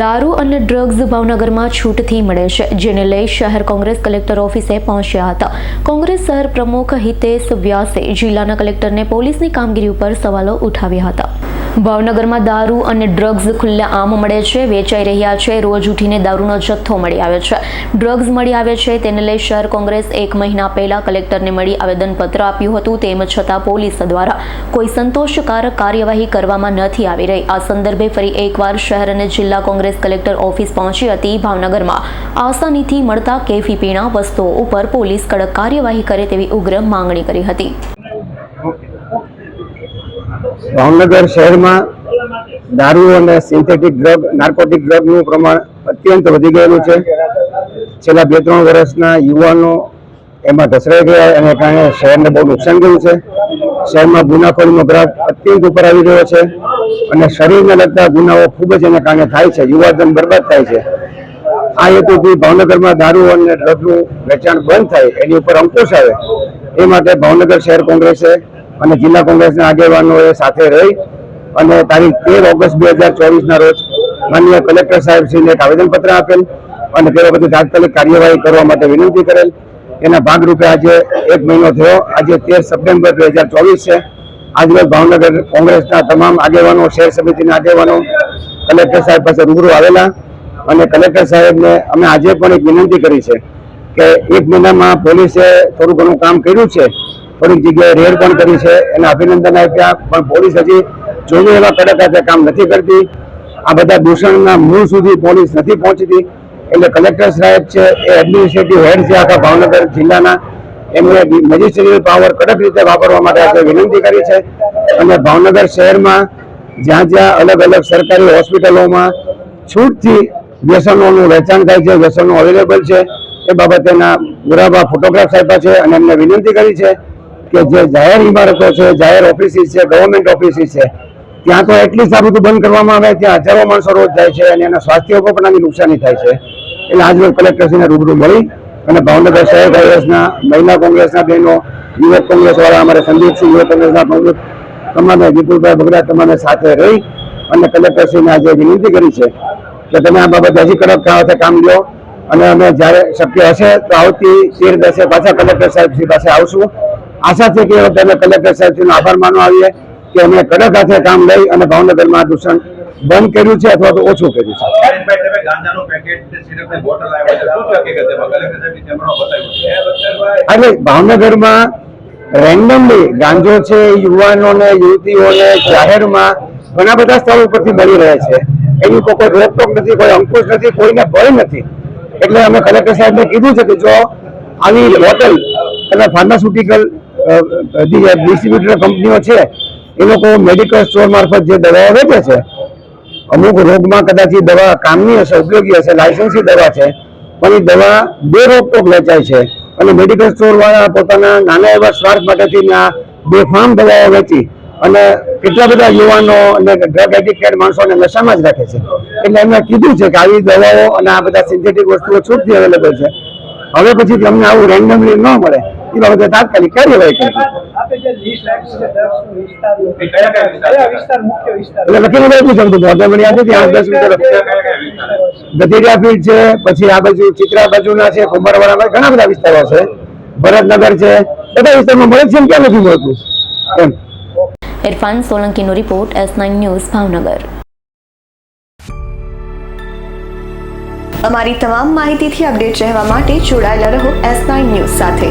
દારૂ અને ડ્રગ્સ ભાવનગરમાં છૂટથી મળે છે, જેને લઈ શહેર કોંગ્રેસ કલેક્ટર ઓફિસે પહોંચ્યા હતા. કોંગ્રેસ શહેર પ્રમુખ હિતેશ વ્યાસે જિલ્લાના કલેક્ટરને પોલીસની કામગીરી ઉપર સવાલો ઉઠાવ્યા હતા. ભાવનગરમાં દારૂ અને ડ્રગ્સ ખુલ્લે આમ મળે છે, વેચાઈ રહ્યા છે, રોજ ઉઠીને દારૂનો જથ્થો મળી આવે છે. ડ્રગ્સ મળી આવે છે, તેને લઈ શહેર કોંગ્રેસ એક મહિના પહેલા કલેક્ટરને મળી આવેદનપત્ર આપ્યું હતું, તેમ છતાં પોલીસ દ્વારા કોઈ સંતોષકારક કાર્યવાહી કરવામાં નથી આવી રહી. આ સંદર્ભે ફરી એકવાર શહેર અને જિલ્લા કોંગ્રેસ કલેક્ટર ઓફિસ પહોંચી હતી. ભાવનગરમાં આસાનીથી મળતા કેફી પીણા વસ્તુઓ ઉપર પોલીસ કડક કાર્યવાહી કરે તેવી ઉગ્ર માંગણી કરી હતી. ભાવનગર શહેરમાં દારૂ અને સિન્થેટિક ડ્રગ નાર્કોટિક ડ્રગનું પ્રમાણ અત્યંત વધી ગયેલું છે. છેલ્લા બે ત્રણ વર્ષના યુવાનો એમાં ઘસરાઈ ગયા, એને કારણે શહેરને બહુ નુકસાન ગયું છે. શહેરમાં ગુનાખોરીનો ગ્રાફ અત્યંત ઉપર આવી રહ્યો છે અને શરીરને લગતા ગુનાઓ ખૂબ જ એને કારણે થાય છે, યુવાધન બરબાદ થાય છે. આ હેતુથી ભાવનગરમાં દારૂ અને ડ્રગનું વેચાણ બંધ થાય, એની ઉપર અંકુશ આવે. એ માટે ભાવનગર શહેર કોંગ્રેસે અને જિલ્લા કોંગ્રેસના આગેવાનોએ સાથે રહી અને તારીખ તેર ઓગસ્ટ બે હજાર ચોવીસના રોજ માનનીય કલેક્ટર સાહેબશ્રીને એક આવેદનપત્ર આપેલ અને તે વખતે તાત્કાલિક કાર્યવાહી કરવા માટે વિનંતી કરેલ. એના ભાગરૂપે આજે એક મહિનો થયો. આજે તેર સપ્ટેમ્બર બે હજાર ચોવીસ છે. આજરોજ ભાવનગર કોંગ્રેસના તમામ આગેવાનો, શહેર સમિતિના આગેવાનો, કલેક્ટર સાહેબ પાસે રૂબરૂ આવેલા અને કલેક્ટર સાહેબને અમે આજે પણ એક વિનંતી કરી છે કે એક મહિનામાં પોલીસે થોડું ઘણું કામ કર્યું છે. થોડીક જગ્યાએ રેડ પણ કરી છે. એને અભિનંદન આપ્યા. પણ પોલીસ હજી જોઈએ એવા કડક કામ નથી કરતી. આ બધા દૂષણના મૂળ સુધી પોલીસ નથી પહોંચતી. એટલે કલેક્ટર સાહેબ છે, એ એડમિનિસ્ટ્રેટિવ હેડ છે આખા ભાવનગર જિલ્લાના. એમને મેજિસ્ટ્રેટિવ પાવર કડક રીતે વાપરવા માટે આજે વિનંતી કરી છે. અને ભાવનગર શહેરમાં જ્યાં જ્યાં અલગ અલગ સરકારી હોસ્પિટલોમાં છૂટથી વ્યસનોનું વેચાણ થાય છે, વ્યસનો અવેલેબલ છે. એ બાબતેના ગુરાબા ફોટોગ્રાફ સાહેબ છે અને એમને વિનંતી કરી છે. કે જે જાહેર ઇમારતો છે, જાહેર ઓફિસીસ છે ગવર્મેન્ટ ઓફિસીસ છે, ત્યાં તો એટલી બધું બંધ કરવામાં આવે, ત્યાં હજારો માણસો રોજ જાય છે અને એના સ્વાસ્થ્ય ઉપર પણ આની નુકસાની થાય છે. એટલે આજરોજ કલેક્ટરશ્રીને રૂબરૂ મળી અને ભાવનગર શહેર કોંગ્રેસના, મહિલા કોંગ્રેસના બહેનો, યુવક કોંગ્રેસવાળા, અમારે સંદીપસિંહ યુવક કોંગ્રેસના પ્રમુખ, તમામે વિપુલભાઈ બગડા તમામે સાથે રહી અને કલેક્ટરશ્રીને આજે વિનંતી કરી છે કે તમે આ બાબતે હજી કડક કામ લો અને અમે જ્યારે શક્ય હશે તો આવતી તેર દસે પાછા કલેક્ટર સાહેબશ્રી પાસે આવશું. આશા છે કે તમે કલેક્ટર સાહેબશ્રીનો આભાર માનવા આવીએ કે અમે કડક હાથે કામ લઈ અને ભાવનગરમાં દૂષણ બંધ કર્યું છે અથવા તો ઓછું કર્યું છે. એટલે ભાવનગરમાં રેન્ડમલી ગાંજો છે યુવાનોને યુવતીઓને જાહેરમાં ઘણા બધા સ્થળો પરથી મળી રહે છે. એની તો કોઈ રોકટોક નથી કોઈ અંકુશ નથી કોઈને ભય નથી. એટલે અમે કલેક્ટર સાહેબને કીધું છે કે જો આવી બોટલ અને ફાર્માસ્યુટિકલ ડિસ્ટ્રીબ્યુટર કંપનીઓ છે, એ લોકો મેડિકલ સ્ટોર મારફત જે દવાઓ વેચે છે, અમુક રોગમાં કદાચ એ દવા કામની હશે ઉપયોગી હશે લાયસન્સી દવા છે, પણ એ દવા બે રોકટોક વેચાય છે. અને મેડિકલ સ્ટોરવાળા પોતાના નાના એવા સ્વાર્થ માટેથી આ બેફામ દવાઓ વેચી અને કેટલા બધા યુવાનો અને ડ્રગ એડિક્ટેડ માણસોને નશામાં જ રાખે છે. એટલે એમને કીધું છે કે આવી દવાઓ અને આ બધા સિન્થેટિક વસ્તુઓ છૂટથી અવેલેબલ છે. હવે પછી તમને આવું રેન્ડમલી ન મળે. એ બાબતે તાત્કાલિક કાર્યવાહી એટલે લખીને આપ્યું છે બધું મોઢે મળી આપી હતી આઠ દસ મીટર? ગધેરિયા ફીલ્ડ છે પછી આ બાજુ ચિત્રા બાજુના છે કુંભારવાડા ઘણા બધા વિસ્તારો છે. ભરતનગર છે બધા વિસ્તારમાં મળે છે ને ક્યાં નથી મળતું? એમ. Irfan સોલંકીનો report S nine news Bhavnagar. અમારી તમામ માહિતીથી અપડેટ રહેવા માટે જોડાયેલા રહો એસ નાઇન ન્યૂઝ સાથે.